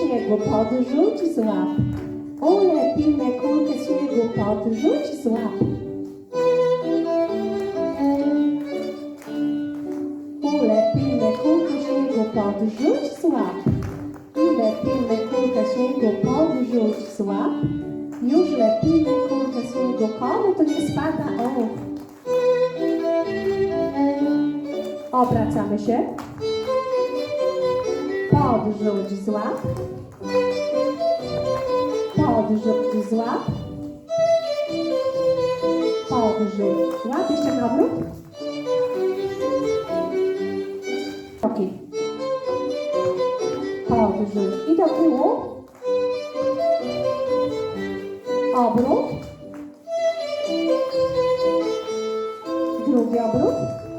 śniegu, podrzuć złap. Ulepimy kulkę śniegu, podrzuć złap. Ulepimy kulkę śniegu, podrzuć złap. Ulepimy kulkę śniegu, podrzuć złap. Już lepimy kulkę śniegu, komu to nie spada? O. Obracamy się. pode do jogo de swap. Pó do jogo de swap. Pó do jogo de Ok. pode do jogo. Então, criou. Obro. Drugi obrót.